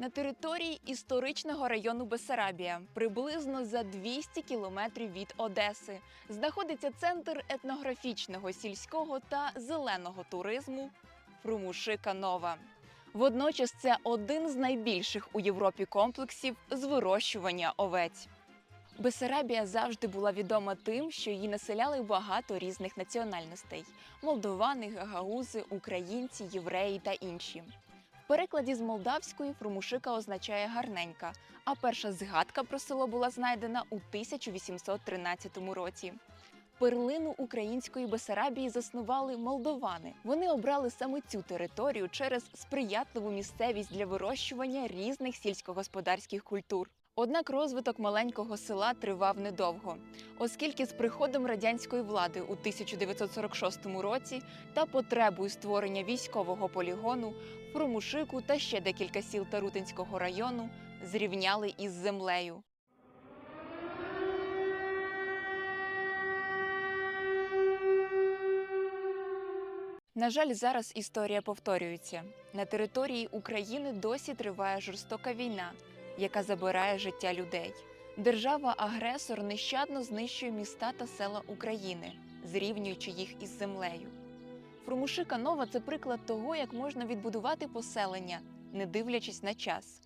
На території історичного району Бесарабія, приблизно за 200 кілометрів від Одеси, знаходиться центр етнографічного, сільського та зеленого туризму Фрумушика Нова. Водночас це один з найбільших у Європі комплексів з вирощування овець. Бесарабія завжди була відома тим, що її населяли багато різних національностей: молдовани, гагаузи, українці, євреї та інші. Перекладі з молдавської фрумушика означає гарненька, а перша згадка про село була знайдена у 1813 році. Перлину української Бесарабії заснували молдовани. Вони обрали саме цю територію через сприятливу місцевість для вирощування різних сільськогосподарських культур. Однак розвиток маленького села тривав недовго, оскільки з приходом радянської влади у 1946 році та потребою створення військового полігону Фрумушику та ще декілька сіл Тарутинського району зрівняли із землею. На жаль, зараз історія повторюється. На території України досі триває жорстока війна, яка забирає життя людей. Держава-агресор нещадно знищує міста та села України, зрівнюючи їх із землею. Фрумушика Нова це приклад того, як можна відбудувати поселення, не дивлячись на час.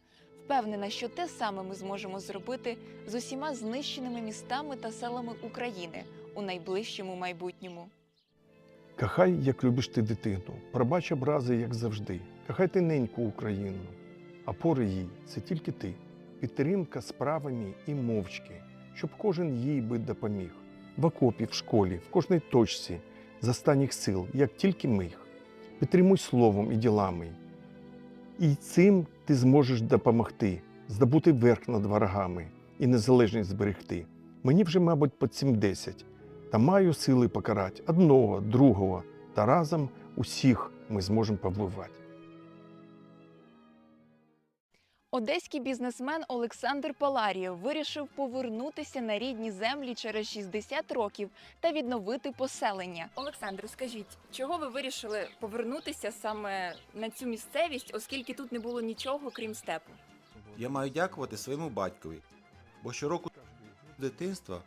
Впевнена, що те саме ми зможемо зробити з усіма знищеними містами та селами України у найближчому майбутньому. Кахай, як любиш ти дитину, пробач образи, як завжди. Кахай ти неньку Україну, а пори їй це тільки ти. Підтримка справами і мовчки, щоб кожен їй би допоміг. В окопі, в школі, в кожній точці, з останніх сил, як тільки миг. Підтримуй словом і ділами. І цим ти зможеш допомогти, здобути верх над ворогами і незалежність зберегти. Мені вже, мабуть, по 70, та маю сили покарати одного, другого, та разом усіх ми зможемо повливати. Одеський бізнесмен Олександр Паларієв вирішив повернутися на рідні землі через 60 років та відновити поселення. Олександр, скажіть, чого ви вирішили повернутися саме на цю місцевість, оскільки тут не було нічого крім степу? Я маю дякувати своєму батькові, бо щороку з дитинства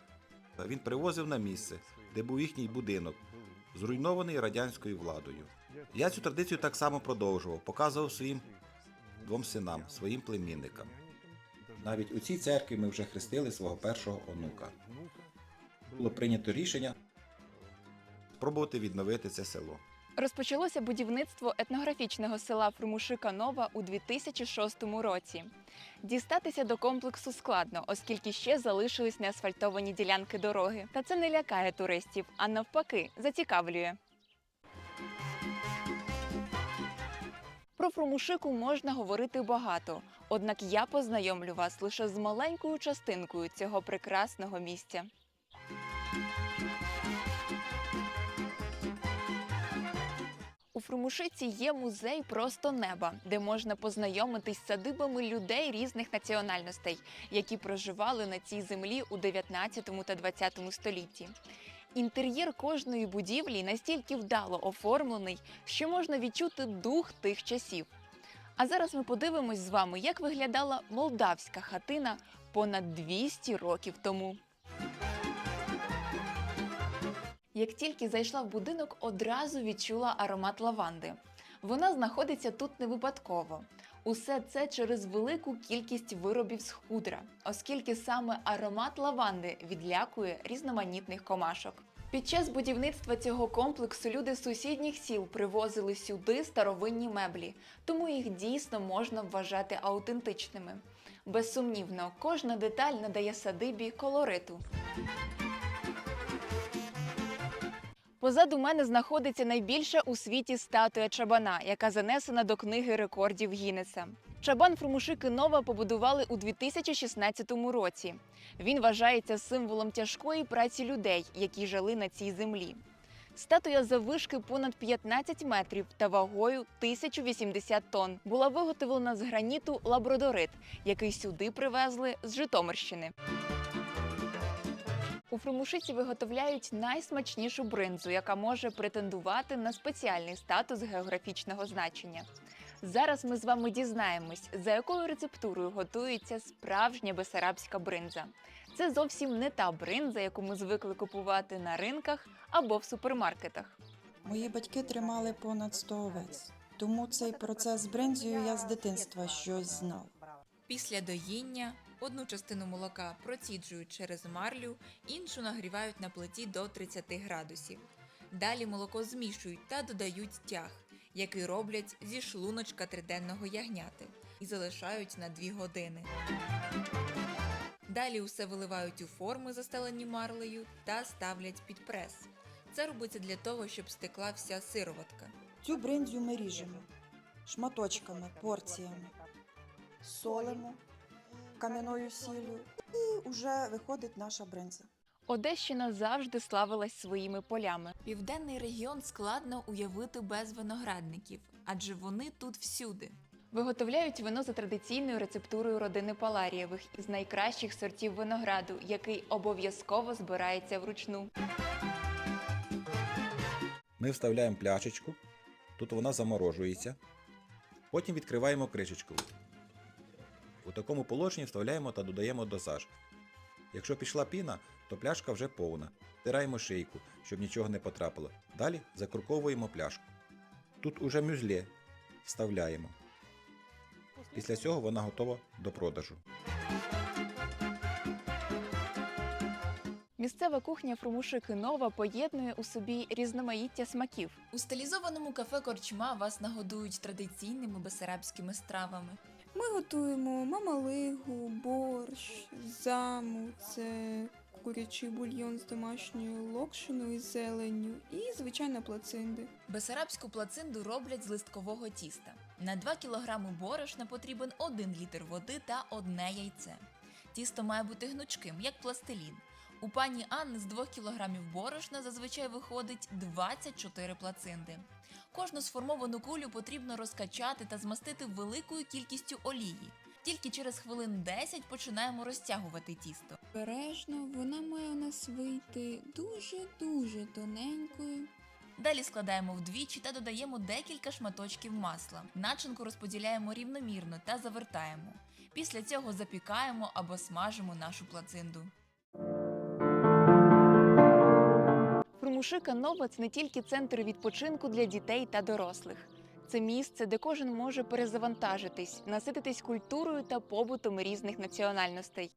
він привозив на місце, де був їхній будинок, зруйнований радянською владою. Я цю традицію так само продовжував, показував своїм двом синам, своїм племінникам. Навіть у цій церкві ми вже хрестили свого першого онука. Було прийнято рішення спробувати відновити це село. Розпочалося будівництво етнографічного села Фрумушика Нова у 2006 році. Дістатися до комплексу складно, оскільки ще залишились неасфальтовані ділянки дороги. Та це не лякає туристів, а навпаки, зацікавлює. Про Фрумушику можна говорити багато, однак я познайомлю вас лише з маленькою частинкою цього прекрасного місця. У Фрумушиці є музей просто неба, де можна познайомитись з садибами людей різних національностей, які проживали на цій землі у 19 та 20 столітті. Інтер'єр кожної будівлі настільки вдало оформлений, що можна відчути дух тих часів. А зараз ми подивимось з вами, як виглядала молдавська хатина понад 200 років тому. Як тільки зайшла в будинок, одразу відчула аромат лаванди. Вона знаходиться тут не випадково. Усе це через велику кількість виробів з хутра, оскільки саме аромат лаванди відлякує різноманітних комашок. Під час будівництва цього комплексу люди сусідніх сіл привозили сюди старовинні меблі, тому їх дійсно можна вважати аутентичними. Безсумнівно, кожна деталь надає садибі колориту. Позаду мене знаходиться найбільша у світі статуя чабана, яка занесена до книги рекордів Гіннеса. Чабан Фрумушики Нова побудували у 2016 році. Він вважається символом тяжкої праці людей, які жили на цій землі. Статуя заввишки понад 15 метрів та вагою 1080 тонн була виготовлена з граніту лабрадорит, який сюди привезли з Житомирщини. У Фрумушиці виготовляють найсмачнішу бринзу, яка може претендувати на спеціальний статус географічного значення. Зараз ми з вами дізнаємось, за якою рецептурою готується справжня бесарабська бринза. Це зовсім не та бринза, яку ми звикли купувати на ринках або в супермаркетах. Мої батьки тримали понад 100 овець, тому цей процес з бринзою я з дитинства щось знав. Після доїння одну частину молока проціджують через марлю, іншу нагрівають на плиті до 30 градусів. Далі молоко змішують та додають тяг, який роблять зі шлуночка триденного ягняти і залишають на 2 години. Далі усе виливають у форми, застелені марлею, та ставлять під прес. Це робиться для того, щоб стекла вся сироватка. Цю бринзю ми ріжемо шматочками, порціями, солимо кам'яною сіллю і вже виходить наша бринза. Одещина завжди славилась своїми полями. Південний регіон складно уявити без виноградників, адже вони тут всюди. Виготовляють вино за традиційною рецептурою родини Паларієвих із найкращих сортів винограду, який обов'язково збирається вручну. Ми вставляємо пляшечку, тут вона заморожується. Потім відкриваємо кришечку. У такому положенні вставляємо та додаємо дозаж. Якщо пішла піна, то пляшка вже повна. Втираємо шийку, щоб нічого не потрапило. Далі закруковуємо пляшку. Тут уже мюзле вставляємо. Після цього вона готова до продажу. Місцева кухня Фрумушики Нова поєднує у собі різноманіття смаків. У стилізованому кафе Корчма вас нагодують традиційними бесарабськими стравами. Ми готуємо мамалигу, борщ, заму, це курячий бульйон з домашньою локшиною і зеленню і, звичайно, плацинди. Бесарабську плацинду роблять з листкового тіста. На 2 кг борошна потрібен 1 літр води та одне яйце. Тісто має бути гнучким, як пластилін. У пані Анни з 2 кг борошна зазвичай виходить 24 плацинди. Кожну сформовану кулю потрібно розкачати та змастити великою кількістю олії. Тільки через хвилин 10 починаємо розтягувати тісто. Бережно вона має у нас вийти дуже-дуже тоненькою. Далі складаємо вдвічі та додаємо декілька шматочків масла. Начинку розподіляємо рівномірно та завертаємо. Після цього запікаємо або смажимо нашу плацинду. Фрумушика Нова це не тільки центр відпочинку для дітей та дорослих. Це місце, де кожен може перезавантажитись, насититись культурою та побутом різних національностей.